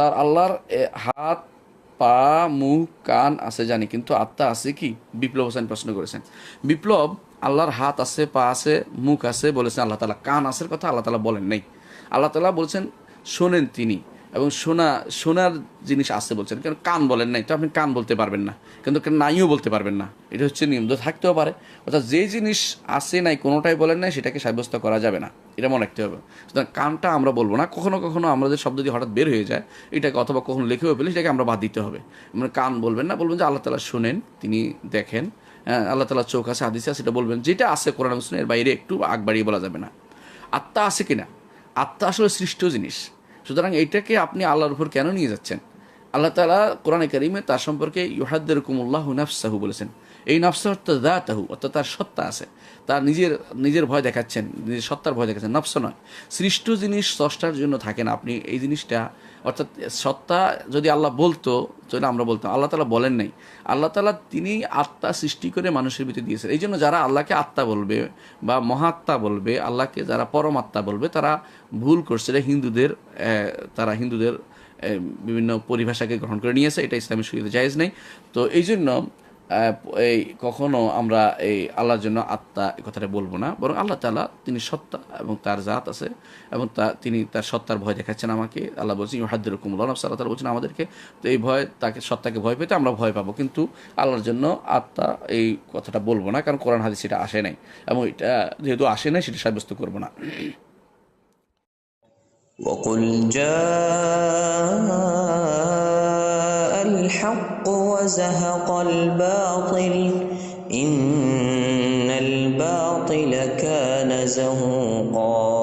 তার আল্লাহর হাত, পা, মুখ, কান আছে জানি, কিন্তু আত্মা আছে কি? বিপ্লব হোসেন প্রশ্ন করেছেন। বিপ্লব, আল্লাহর হাত আছে, পা আছে, মুখ আছে, বলেছেন আল্লাহ তালা কান আসার কথা আল্লাহ তালা বলেন নাই। আল্লাহ তালা বলছেন, শোনেন তিনি। এবং শোনা শোনার জিনিস আছে বলছেন। কারণ কান বলেন নাই? তো আপনি কান বলতে পারবেন না। কিন্তু নাইও বলতে পারবেন না? এটা হচ্ছে নিয়ম। তো থাকতেও পারে। অর্থাৎ যে জিনিস আছে নাই কোনোটাই বলেন নাই সেটাকে সাব্যস্ত করা যাবে না। এটা মনে রাখতে হবে। সুতরাং কানটা আমরা বলব না। কখনো কখনো আমাদের শব্দ দিয়ে হঠাৎ বের হয়ে যায়। এটাকে অথবা কখনো লিখেও পেলে সেটাকে আমরা বাদ দিতে হবে। মানে কান বলবেন না বলবেন যে আল্লাহ তালা শোনেন তিনি দেখেন। হ্যাঁ, আল্লাহ তালা চোখ আছে হাদিসে সেটা বলবেন। যেটা আছে কোরআন এর বাইরে একটু আগ বাড়িয়ে বলা যাবে না। আত্মা আছে কিনা? আত্মা আসলে সৃষ্ট জিনিস। সুতরাং এইটাকে আপনি আল্লাহর উপর কেন নিয়ে যাচ্ছেন? আল্লাহ তালা কোরআনে কারিমে তার সম্পর্কে ইহাদ্দের কুমুল্লাহ সাহু বলেছেন। এই নফসা অর্থাৎ দা তাহু অর্থাৎ তার সত্তা আছে। তার নিজের নিজের ভয় দেখাচ্ছেন, নিজের সত্তার ভয় দেখাচ্ছেন। নফস নয়। সৃষ্ট জিনিস স্রষ্টার জন্য থাকে না আপনি এই জিনিসটা। অর্থাৎ সত্তা যদি আল্লাহ বলতো, তাহলে আমরা বলতাম। আল্লাহ তালা বলেন নাই। আল্লাহ তালা তিনি আত্মা সৃষ্টি করে মানুষের ভিতরে দিয়েছেন। এই জন্য যারা আল্লাহকে আত্মা বলবে বা মহাত্মা বলবে, আল্লাহকে যারা পরমাত্মা বলবে, তারা ভুল করছে। এটা হিন্দুদের তারা হিন্দুদের বিভিন্ন পরিভাষাকে গ্রহণ করে নিয়েছে। এটা ইসলামের সুবিধা জায়েজ নেই। তো এই জন্য এই কখনো আমরা এই আল্লাহর জন্য আত্মা এই কথাটা বলবো না বরং আল্লাহ তালা তিনি সত্তা এবং তার জাত আছে এবং তা তিনি তার সত্তার ভয় দেখাচ্ছেন আমাকে আল্লাহ বলছেন ইহাদ্দুর কুমুল্লাহ সাল্লাহ তালা বলছেন আমাদেরকে তো এই ভয় তাকে সত্তাকে ভয় পেতে আমরা ভয় পাবো কিন্তু আল্লাহর জন্য আত্মা এই কথাটা বলবো না কারণ কোরআন হাদিস সেটা আসে নাই এবং এটা যেহেতু আসে নাই সেটা সাব্যস্ত করবো না وقل جاء الحق وزهق الباطل. إن الباطل كان زهوقا.